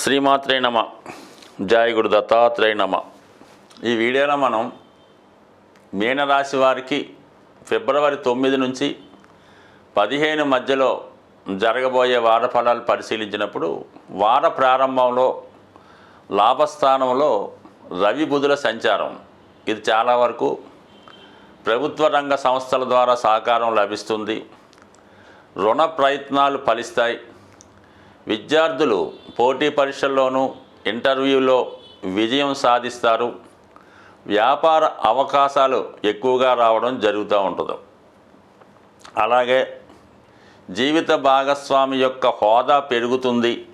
శ్రీమాత్రే నమ. జాయగుడు దత్తాత్రేయ నమ. ఈ వీడియోలో మనం మీనరాశి వారికి ఫిబ్రవరి తొమ్మిది నుంచి పదిహేను మధ్యలో జరగబోయే వార ఫలాలు పరిశీలించినప్పుడు వార ప్రారంభంలో లాభస్థానంలో రవి బుధుల సంచారం. ఇది చాలా వరకు ప్రభుత్వ రంగ సంస్థల ద్వారా సహకారం లభిస్తుంది. రుణ ప్రయత్నాలు ఫలిస్తాయి. విద్యార్థులు పోటీ పరీక్షల్లోనూ ఇంటర్వ్యూలో విజయం సాధిస్తారు. వ్యాపార అవకాశాలు ఎక్కువగా రావడం జరుగుతూ ఉంటుంది. అలాగే జీవిత భాగస్వామి యొక్క హోదా పెరుగుతుంది.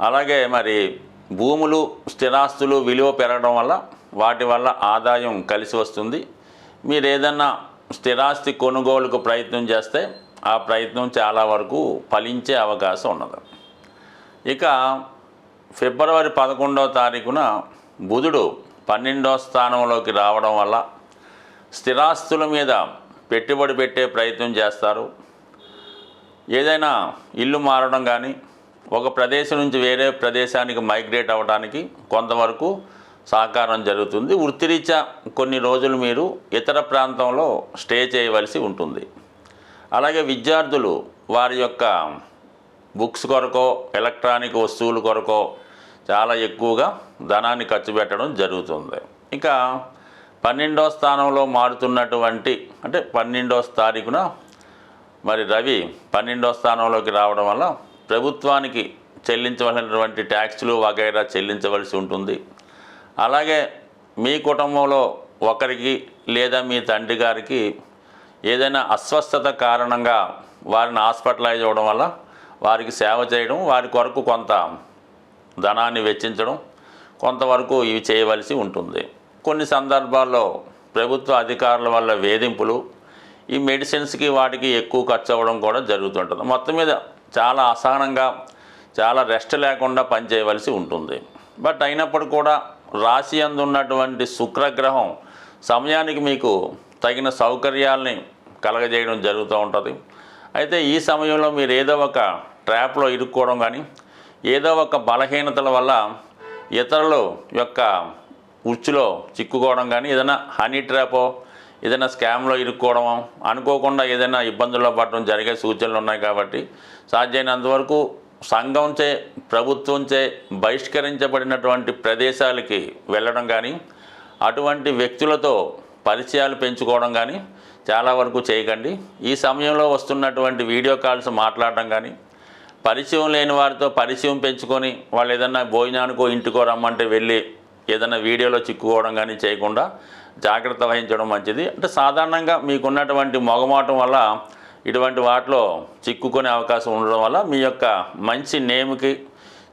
అలాగే మరి భూములు స్థిరాస్తులు విలువ పెరగడం వల్ల వాటి వల్ల ఆదాయం కలిసి వస్తుంది. మీరు ఏదన్నా స్థిరాస్తి కొనుగోలుకు ప్రయత్నం చేస్తే ఆ ప్రయత్నం చాలా వరకు ఫలించే అవకాశం ఉన్నది. ఇక ఫిబ్రవరి పదకొండవ తారీఖున బుధుడు పన్నెండవ స్థానంలోకి రావడం వల్ల స్థిరాస్తుల మీద పెట్టుబడి పెట్టే ప్రయత్నం చేస్తారు. ఏదైనా ఇల్లు మారడం కానీ ఒక ప్రదేశం నుంచి వేరే ప్రదేశానికి మైగ్రేట్ అవ్వడానికి కొంతవరకు సహకారం జరుగుతుంది. వృత్తిరీత్యా కొన్ని రోజులు మీరు ఇతర ప్రాంతంలో స్టే చేయవలసి ఉంటుంది. అలాగే విద్యార్థులు వారి యొక్క బుక్స్ కొరకో ఎలక్ట్రానిక్ వస్తువుల కొరకో చాలా ఎక్కువగా ధనాన్ని ఖర్చు పెట్టడం జరుగుతుంది. ఇక పన్నెండో స్థానంలో మారుతున్నటువంటి అంటే పన్నెండో తారీఖున మరి రవి పన్నెండో స్థానంలోకి రావడం వల్ల ప్రభుత్వానికి చెల్లించవలసినటువంటి ట్యాక్స్లు వగైరా చెల్లించవలసి ఉంటుంది. అలాగే మీ కుటుంబంలో ఒకరికి లేదా మీ తండ్రి గారికి ఏదైనా అస్వస్థత కారణంగా వారిని హాస్పిటలైజ్ అవ్వడం వల్ల వారికి సేవ చేయడం వారి కొరకు కొంత ధనాన్ని వెచ్చించడం కొంతవరకు ఇవి చేయవలసి ఉంటుంది. కొన్ని సందర్భాల్లో ప్రభుత్వ అధికారుల వల్ల వేధింపులు ఈ మెడిసిన్స్కి వాటికి ఎక్కువ ఖర్చు అవ్వడం కూడా జరుగుతుంటుంది. మొత్తం మీద చాలా అసహనంగా చాలా రెస్ట్ లేకుండా పనిచేయవలసి ఉంటుంది. బట్ అయినప్పుడు కూడా రాశి అందు ఉన్నటువంటి శుక్రగ్రహం సమయానికి మీకు తగిన సౌకర్యాల్ని కలగజేయడం జరుగుతూ ఉంటుంది. అయితే ఈ సమయంలో మీరు ఏదో ఒక ట్రాప్లో ఇరుక్కోవడం కానీ ఏదో ఒక బలహీనతల వల్ల ఇతరుల యొక్క ఉచ్చులో చిక్కుకోవడం కానీ ఏదైనా హనీ ట్రాపో ఏదైనా స్కామ్లో ఇరుక్కోవడం అనుకోకుండా ఏదైనా ఇబ్బందుల్లో పడడం జరిగే సూచనలు ఉన్నాయి కాబట్టి సాధ్యమైనంత వరకు సంఘంచే ప్రభుత్వంచే బహిష్కరించబడినటువంటి ప్రదేశాలకి వెళ్ళడం కానీ అటువంటి వ్యక్తులతో పరిచయాలు పెంచుకోవడం కానీ చాలా వరకు చేయకండి. ఈ సమయంలో వస్తున్నటువంటి వీడియో కాల్స్ మాట్లాడటం కానీ పరిచయం లేని వారితో పరిచయం పెంచుకొని వాళ్ళు ఏదన్నా భోజనానికో ఇంటికో రమ్మంటే వెళ్ళి ఏదైనా వీడియోలో చిక్కుకోవడం కానీ చేయకుండా జాగ్రత్త వహించడం మంచిది. అంటే సాధారణంగా మీకున్నటువంటి మొగమాటం వల్ల ఇటువంటి వాటిలో చిక్కుకునే అవకాశం ఉండడం వల్ల మీ యొక్క మంచి నేమ్కి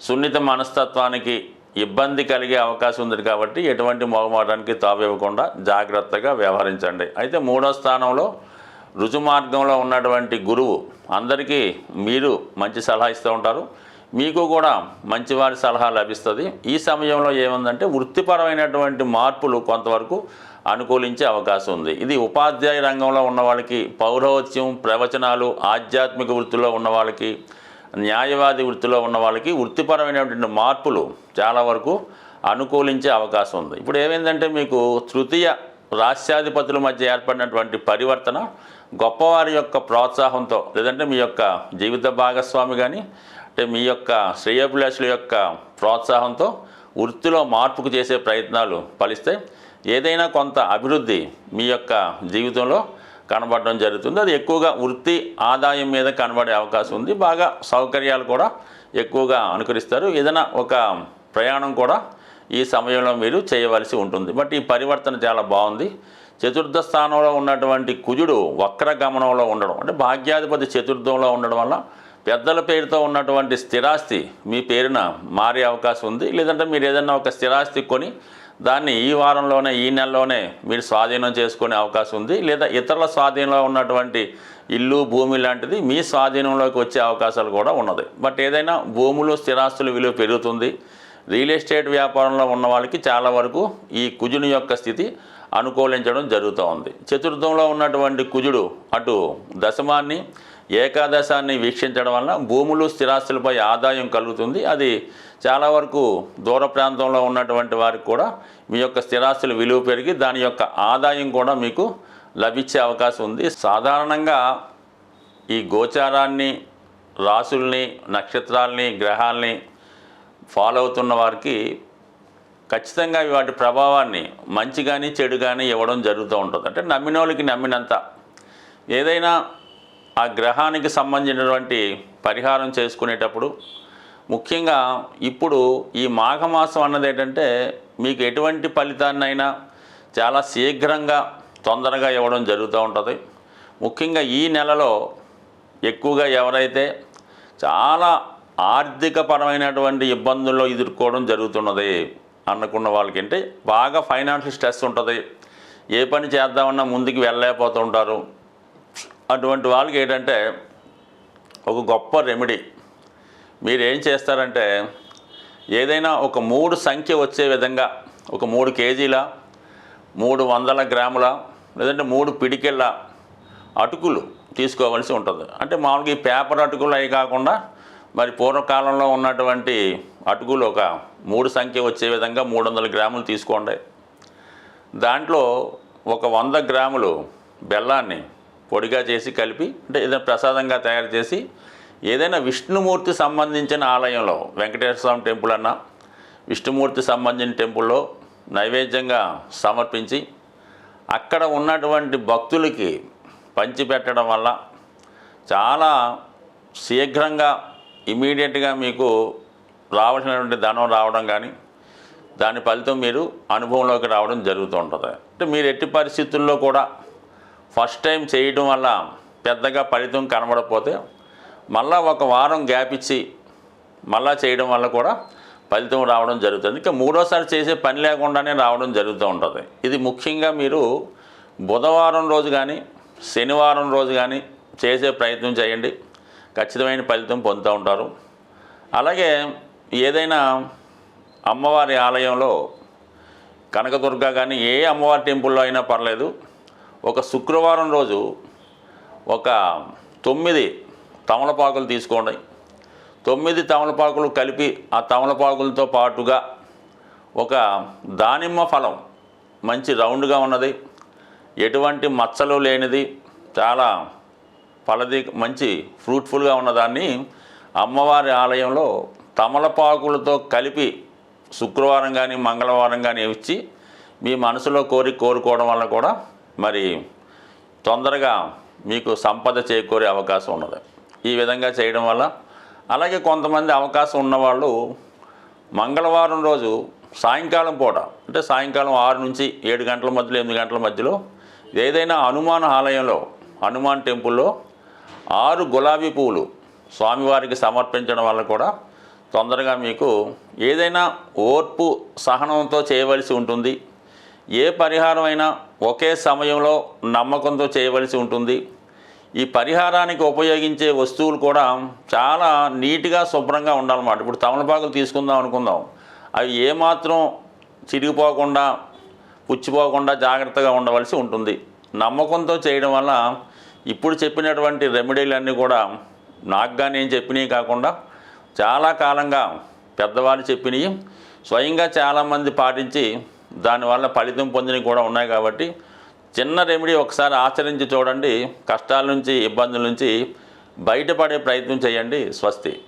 సున్నిత మనస్తత్వానికి ఇబ్బంది కలిగే అవకాశం ఉంది కాబట్టి ఎటువంటి మొగమాటానికి తావివ్వకుండా జాగ్రత్తగా వ్యవహరించండి. అయితే మూడో స్థానంలో రుజుమార్గంలో ఉన్నటువంటి గురువు అందరికీ మీరు మంచి సలహా ఇస్తూ ఉంటారు. మీకు కూడా మంచివారి సలహా లభిస్తుంది. ఈ సమయంలో ఏముందంటే వృత్తిపరమైనటువంటి మార్పులు కొంతవరకు అనుకూలించే అవకాశం ఉంది. ఇది ఉపాధ్యాయ రంగంలో ఉన్న వాళ్ళకి పౌరవత్యం ప్రవచనాలు ఆధ్యాత్మిక వృత్తిలో ఉన్న వాళ్ళకి న్యాయవాది వృత్తిలో ఉన్న వాళ్ళకి వృత్తిపరమైనటువంటి మార్పులు చాలా వరకు అనుకూలించే అవకాశం ఉంది. ఇప్పుడు ఏమైందంటే మీకు తృతీయ రాష్ట్రాధిపతుల మధ్య ఏర్పడినటువంటి పరివర్తన గొప్పవారి యొక్క ప్రోత్సాహంతో లేదంటే మీ యొక్క జీవిత భాగస్వామి కానీ అంటే మీ యొక్క శ్రేయోభిలాషుల యొక్క ప్రోత్సాహంతో వృత్తిలో మార్పుకు చేసే ప్రయత్నాలు ఫలిస్తాయి ఏదైనా కొంత అభివృద్ధి మీ యొక్క జీవితంలో కనబడడం జరుగుతుంది. అది ఎక్కువగా వృత్తి ఆదాయం మీద కనబడే అవకాశం ఉంది. బాగా సౌకర్యాలు కూడా ఎక్కువగా అనుకరిస్తారు. ఏదైనా ఒక ప్రయాణం కూడా ఈ సమయంలో మీరు చేయవలసి ఉంటుంది. బట్ ఈ పరివర్తన చాలా బాగుంది. చతుర్థ స్థానంలో ఉన్నటువంటి కుజుడు వక్ర గమనంలో ఉండడం అంటే భాగ్యాధిపతి చతుర్థంలో ఉండడం వల్ల పెద్దల పేరుతో ఉన్నటువంటి స్థిరాస్తి మీ పేరున మారే అవకాశం ఉంది. లేదంటే మీరు ఏదైనా ఒక స్థిరాస్తి కొని దాన్ని ఈ వారంలోనే ఈ నెలలోనే మీరు స్వాధీనం చేసుకునే అవకాశం ఉంది. లేదా ఇతరుల స్వాధీనంలో ఉన్నటువంటి ఇల్లు భూమి లాంటిది మీ స్వాధీనంలోకి వచ్చే అవకాశాలు కూడా ఉన్నది. బట్ ఏదైనా భూములు స్థిరాస్తుల విలువ పెరుగుతుంది. రియల్ ఎస్టేట్ వ్యాపారంలో ఉన్న వాళ్ళకి చాలా వరకు ఈ కుజుని యొక్క స్థితి అనుకూలించడం జరుగుతూ ఉంది చతుర్థంలో ఉన్నటువంటి కుజుడు అటు దశమాన్ని ఏకాదశాన్ని వీక్షించడం వలన భూములు స్థిరాస్తులపై ఆదాయం కలుగుతుంది. అది చాలా వరకు దూర ప్రాంతంలో ఉన్నటువంటి వారికి కూడా మీ యొక్క స్థిరాస్తుల విలువ పెరిగి దాని యొక్క ఆదాయం కూడా మీకు లభించే అవకాశం ఉంది. సాధారణంగా ఈ గోచారాన్ని రాసుల్ని నక్షత్రాల్ని గ్రహాల్ని ఫాలో అవుతున్న వారికి ఖచ్చితంగా వాటి ప్రభావాన్ని మంచి కానీ చెడు కానీ ఇవ్వడం జరుగుతూ ఉంటుంది. అంటే నమ్మినోళ్ళకి నమ్మినంత. ఏదైనా ఆ గ్రహానికి సంబంధించినటువంటి పరిహారం చేసుకునేటప్పుడు ముఖ్యంగా ఇప్పుడు ఈ మాఘమాసం అన్నది ఏంటంటే మీకు ఎటువంటి ఫలితాన్నైనా చాలా శీఘ్రంగా తొందరగా ఇవ్వడం జరుగుతూ ఉంటుంది. ముఖ్యంగా ఈ నెలలో ఎక్కువగా ఎవరైతే చాలా ఆర్థికపరమైనటువంటి ఇబ్బందుల్లో ఎదుర్కోవడం జరుగుతున్నది అనుకున్న వాళ్ళకి అంటే బాగా ఫైనాన్షియల్ స్ట్రెస్ ఉంటుంది. ఏ పని చేద్దామన్నా ముందుకు వెళ్ళలేకపోతుంటారు. అటువంటి వాళ్ళకి ఏంటంటే ఒక గొప్ప రెమెడీ మీరు ఏం చేస్తారంటే ఏదైనా ఒక మూడు సంఖ్య వచ్చే విధంగా ఒక మూడు కేజీల మూడు వందల గ్రాముల లేదంటే మూడు పిడికెళ్ళ అటుకులు తీసుకోవాల్సి ఉంటుంది. అంటే మామూలుగా ఈ పేపర్ అటుకులు అవి కాకుండా మరి పూర్వకాలంలో ఉన్నటువంటి అటుకులు ఒక మూడు సంఖ్య వచ్చే విధంగా మూడు వందల గ్రాములు తీసుకోండి. దాంట్లో ఒక వంద గ్రాములు బెల్లాన్ని పొడిగా చేసి కలిపి అంటే ఏదైనా ప్రసాదంగా తయారు చేసి ఏదైనా విష్ణుమూర్తి సంబంధించిన ఆలయంలో వెంకటేశ్వర స్వామి టెంపుల్ అన్నా విష్ణుమూర్తి సంబంధించిన టెంపుల్లో నైవేద్యంగా సమర్పించి అక్కడ ఉన్నటువంటి భక్తులకి పంచిపెట్టడం వల్ల చాలా శీఘ్రంగా ఇమీడియట్గా మీకు రావాల్సినటువంటి ధనం రావడం కానీ దాని ఫలితం మీరు అనుభవంలోకి రావడం జరుగుతూ ఉంటుంది. అంటే మీరు ఎట్టి పరిస్థితుల్లో కూడా ఫస్ట్ టైం చేయడం వల్ల పెద్దగా ఫలితం కనబడకపోతే మళ్ళా ఒక వారం గ్యాప్ ఇచ్చి మళ్ళా చేయడం వల్ల కూడా ఫలితం రావడం జరుగుతుంది. ఇంకా మూడోసారి చేసే పని లేకుండానే రావడం జరుగుతూ ఉంటుంది. ఇది ముఖ్యంగా మీరు బుధవారం రోజు కానీ శనివారం రోజు కానీ చేసే ప్రయత్నం చేయండి. ఖచ్చితమైన ఫలితం పొందుతూ ఉంటారు. అలాగే ఏదైనా అమ్మవారి ఆలయంలో కనకదుర్గ కానీ ఏ అమ్మవారి టెంపుల్లో అయినా పర్లేదు. ఒక శుక్రవారం రోజు ఒక తొమ్మిది తమలపాకులు తీసుకోండి. తొమ్మిది తమలపాకులు కలిపి ఆ తమలపాకులతో పాటుగా ఒక దానిమ్మ ఫలం మంచి రౌండ్గా ఉన్నది. ఎటువంటి మచ్చలు లేనిది చాలా ఫలది మంచి ఫ్రూట్ఫుల్గా ఉన్నదాన్ని అమ్మవారి ఆలయంలో తమలపాకులతో కలిపి శుక్రవారం కానీ మంగళవారం కానీ ఇచ్చి మీ మనసులో కోరి కోరుకోవడం వల్ల కూడా మరి తొందరగా మీకు సంపద చేకూరే అవకాశం ఉన్నది. ఈ విధంగా చేయడం వల్ల అలాగే కొంతమంది అవకాశం ఉన్నవాళ్ళు మంగళవారం రోజు సాయంకాలం పూట అంటే సాయంకాలం ఆరు నుంచి ఏడు గంటల మధ్యలో ఎనిమిది గంటల మధ్యలో ఏదైనా హనుమాన్ ఆలయంలో హనుమాన్ టెంపుల్లో ఆరు గులాబీ పువ్వులు స్వామివారికి సమర్పించడం వల్ల కూడా తొందరగా మీకు ఏదైనా ఓర్పు సహనంతో చేయవలసి ఉంటుంది. ఏ పరిహారం అయినా ఒకే సమయంలో నమ్మకంతో చేయవలసి ఉంటుంది. ఈ పరిహారానికి ఉపయోగించే వస్తువులు కూడా చాలా నీట్గా శుభ్రంగా ఉండాలన్నమాట. ఇప్పుడు తమలపాకులు తీసుకుందాం అనుకుందాం. అవి ఏమాత్రం చిరిగిపోకుండా పుచ్చిపోకుండా జాగ్రత్తగా ఉండవలసి ఉంటుంది. నమ్మకంతో చేయడం వల్ల ఇప్పుడు చెప్పినటువంటి రెమెడీలన్నీ కూడా నాకుగా నేను చెప్పినవి కాకుండా చాలా కాలంగా పెద్దవాళ్ళు చెప్పినవి స్వయంగా చాలామంది పాటించి దానివల్ల ఫలితం పొందినవి కూడా ఉన్నాయి కాబట్టి చిన్న రెమెడీ ఒకసారి ఆచరించి చూడండి కష్టాల నుంచి ఇబ్బందుల నుంచి బయటపడే ప్రయత్నం చేయండి స్వస్తి.